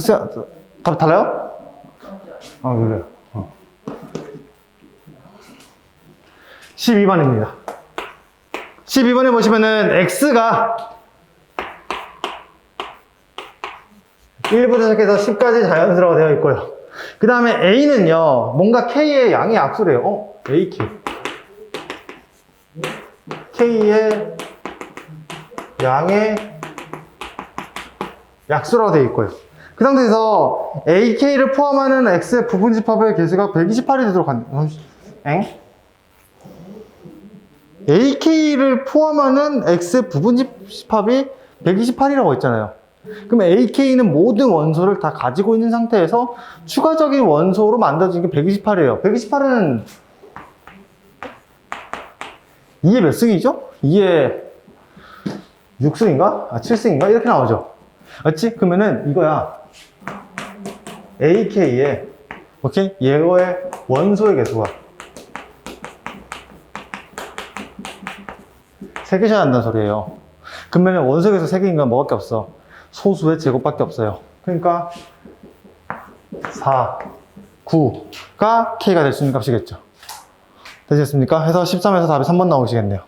자, 답 달라요? 아, 그래요. 어. 12번입니다. 12번에 보시면은 x가 1부터 시작해서 10까지 자연스러워 되어 있고요. 그 다음에 a는요, 뭔가 k의 양의 약수래요. 어? ak. k의 양의 약수라고 되어 있고요. 그 상태에서 ak를 포함하는 x의 부분 집합의 개수가 128이 되도록 한, 엥? ak를 포함하는 x의 부분 집합이 128이라고 했잖아요. 그럼 ak는 모든 원소를 다 가지고 있는 상태에서 추가적인 원소로 만들어진 게 128이에요. 128은 2의 몇 승이죠? 2의 6승인가? 아, 7승인가? 이렇게 나오죠. 맞지? 그러면은 이거야. AK의, 오케이? 얘의 원소의 개수가 3개셔야 한다는 소리예요. 그러면 원소의 개수 3개인 건 뭐밖에 없어? 소수의 제곱밖에 없어요. 그러니까 4, 9가 K가 될 수 있는 값이겠죠. 되셨습니까? 해서 13에서 답이 3번 나오시겠네요.